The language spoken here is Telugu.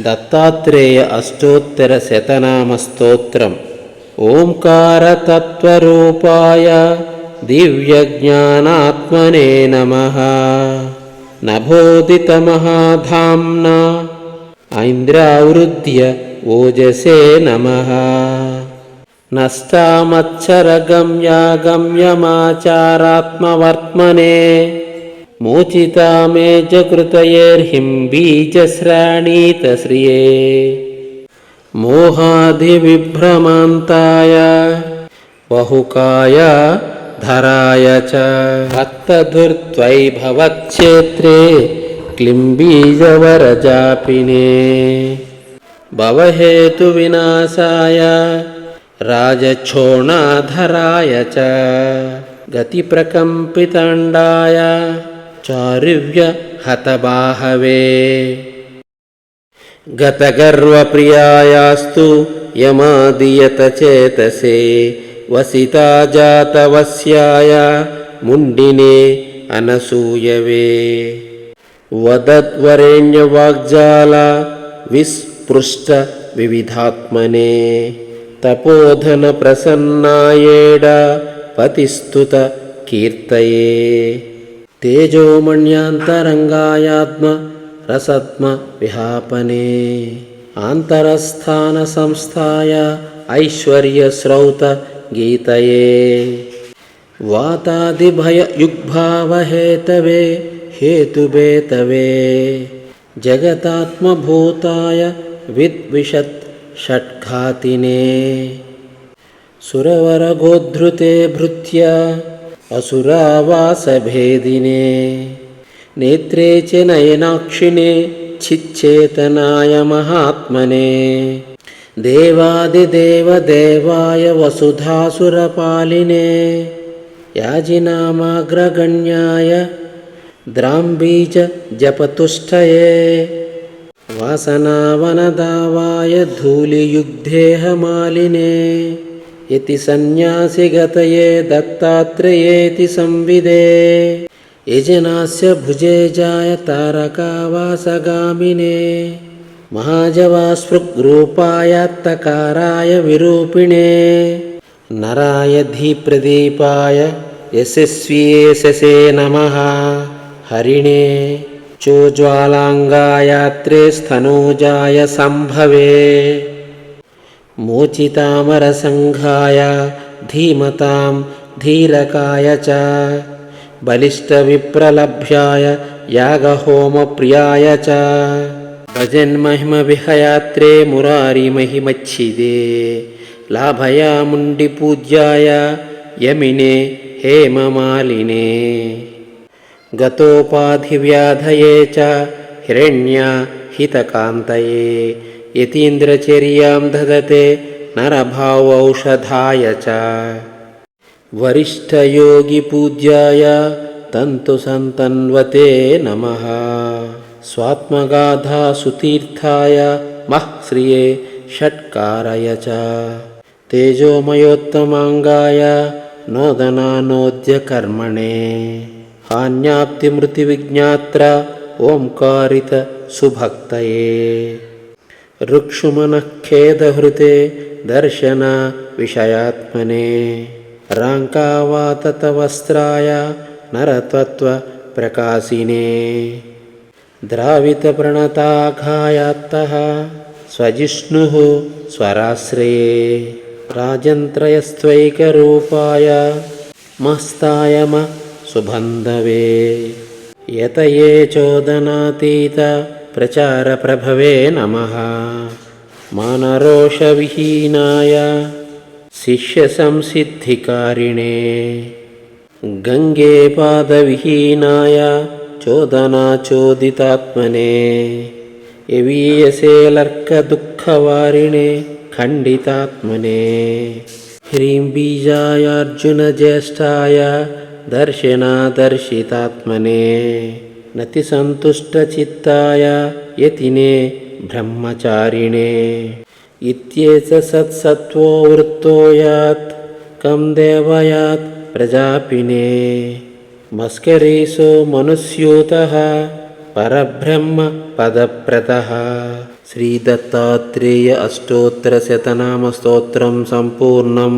దత్తాత్రేయ అష్టోత్తర శతనామ స్తోత్రం. ఓంకార తత్వరూపాయ దివ్యజ్ఞానాత్మనే నమ. నభోదిత మహాధామ్నా ఐంద్రావృద్య ఓజసే నమ. నష్టామచ్చరగమ్యాగమ్యమాచారాత్మవర్త్మనే मोचिता मे च जकृतयेर्हिम्बीजश्रणीतश्रिये मोहादिविभ्रमान्ताय बहुकाय धराय च। भक्तधुर्त्वयि भवे क्लिम्बीजवरजापिने। भवहेतुविनाशाय राजक्षोणाधराय च। गतिप्रकम्पिताण्डाय చారువ్య హతబాహవే గతగర్వప్రియాయాస్తు యమాదియత చేతసే వసితా జాతవస్యాయ ముండినే అనసూయవే వదద్వరేణ్యవాగ్జాల విస్పృష్ట వివిధాత్మనే తపోధన ప్రసన్నాయేడ పతిస్తుత కీర్తయే తేజోమణ్యాంతరంగాయాత్మ రసత్మ విహాపనే. ఆంతరస్థాన సంస్థాయ ఐశ్వర్యశ్రౌత గీతయే. వాతాదిభయయుగ్భావహేతవే హేతుభేతవే. జగతాత్మభూతాయ విద్విషత్ షట్ఘాతినే. సురవరగోద్ధృతే భృత్యా असुरावासभेदिने नेत्रे च नयनाक्षिणे छिच्चेतनाय महात्मने देवादिदेवदेवाय वसुधासुरपालिने याजिनामाग्रगण्याय द्राम्बीज जपतुष्टये वासनावनदावाय धूलियुग्धेहमालिने इति सन्न्यासिगतये दत्तात्रेयेति संविदे यजनास्य भुजे जाय तारकावासगामिने महाजवास्पृग्रूपायात्तकाराय विरूपिणे नराय धीप्रदीपाय यशस्वीयशसे नमः हरिणे चोज्वालाङ्गायात्रे स्तनूजाय सम्भवे मोचितामरसङ्घाय धीमतां धीरकाय च। बलिष्ठविप्रलभ्याय यागहोमप्रियाय च। भजन्महिमविहयात्रे मुरारिमहिमच्छिदे लाभयामुण्डिपूज्याय यमिने हेममालिने। गतोपाधिव्याधये च हिरण्या हितकान्तये यतीन्द्रचर्यां ददते नरभावौषधाय च। वरिष्ठयोगिपूज्याय तन्तुसन्तन्वते नमः। स्वात्मगाधासुतीर्थाय महश्रिये षट्कारय च। तेजोमयोत्तमाङ्गाय नोदनानोद्यकर्मणे। हान्याप्तिमृतिविज्ञात्र ओङ्कारित सुभक्तये ऋक्षुमनःखेदहृते दर्शन विषयात्मने। राङ्कावाततवस्त्राय नरतत्त्वप्रकाशिने। द्रावितप्रणताघायात्तः स्वजिष्णुः स्वराश्रये। राजन्त्रयस्त्वैकरूपाय मस्तायम सुबन्धवे। यतये चोदनातीत प्रचारप्रभवे नमः। मानरोषविहीनाय शिष्यसंसिद्धिकारिणे। गङ्गे पादविहीनाय चोदनाचोदितात्मने। यवीयसेलर्कदुःखवारिणे खण्डितात्मने। ह्रीं बीजायार्जुनज्येष्ठाय दर्शनादर्शितात्मने नतिसन्तुष्टचित्ताय यतिने ब्रह्मचारिणे इत्येष सत्सत्त्वो वृत्तो यात् कं देवयात् प्रजापिने मस्करीसो मनुस्यूतः परब्रह्म पदप्रतः శ్రీ దత్తాత్రేయ అష్టోత్తర శతనామ స్తోత్రం సంపూర్ణం